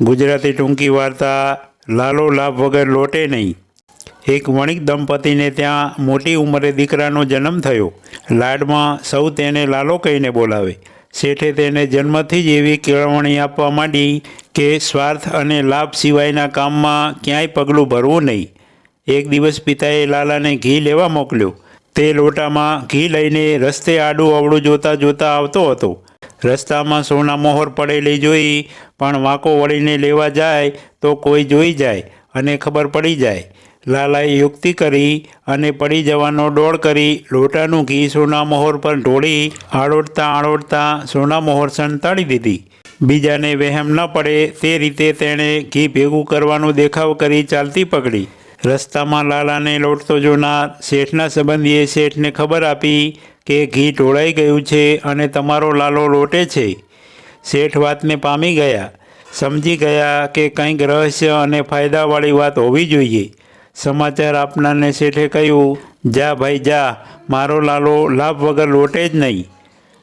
ગુજરાતી ટૂંકી વાર્તા, લાલો લાભ વગર લોટે નહીં. એક વણિક દંપતીને ત્યાં મોટી ઉંમરે દીકરાનો જન્મ થયો. લાડમાં સૌ તેને લાલો કહીને બોલાવે. શેઠે તેને જન્મથી જ એવી કેળવણી આપવા માંડી કે સ્વાર્થ અને લાભ સિવાયના કામમાં ક્યાંય પગલું ભરવું નહીં. એક દિવસ પિતાએ લાલાને ઘી લેવા મોકલ્યો. તે લોટામાં ઘી લઈને રસ્તે આડું અવળું જોતા જોતા આવતો હતો. રસ્તામાં સોના મોહર પડેલી જોઈ, પણ વાંકો વળીને લેવા જાય તો કોઈ જોઈ જાય અને ખબર પડી જાય. લાલાએ યુક્તિ કરી અને પડી જવાનો ડોળ કરી લોટાનું ઘી સોના મોહર પર ઢોળી આળોટતા આળોટતા સોના મોહર સંતાડી દીધી. બીજાને વહેમ ન પડે તે રીતે તેણે ઘી ભેગું કરવાનો દેખાવ કરી ચાલતી પકડી. રસ્તામાં લાલાને લોટતો જોનાર શેઠના સંબંધીએ શેઠને ખબર આપી કે ઘી ઢોળાઈ ગયું છે અને તમારો લાલો લોટે છે? શેઠ વાતને પામી ગયા. સમજી ગયા કે કંઈક રહસ્ય અને ફાયદાવાળી વાત હોવી જોઈએ. સમાચાર આપનારને શેઠે કહ્યું, જા ભાઈ, જા. મારો લાલો લાભ વગર લોટે જ નહીં.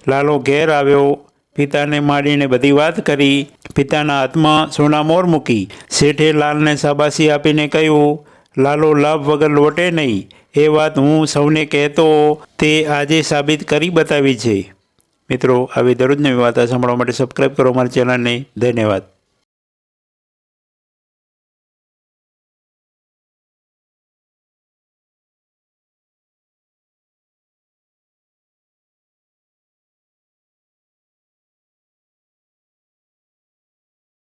લાલો ઘેર આવ્યો. પિતાને માંડીને બધી વાત કરી. પિતાના હાથમાં સોના મોર મૂકી. શેઠે લાલને શાબાશી આપીને કહ્યું લાલો લાભ વગર લોટે નહીં. એ વાત હું સૌને કહેતો તે આજે સાબિત કરી બતાવી છે. મિત્રો, આવી દરરોજની વાર્તા સાંભળવા માટે સબસ્ક્રાઈબ કરો મારી ચેનલને. ધન્યવાદ.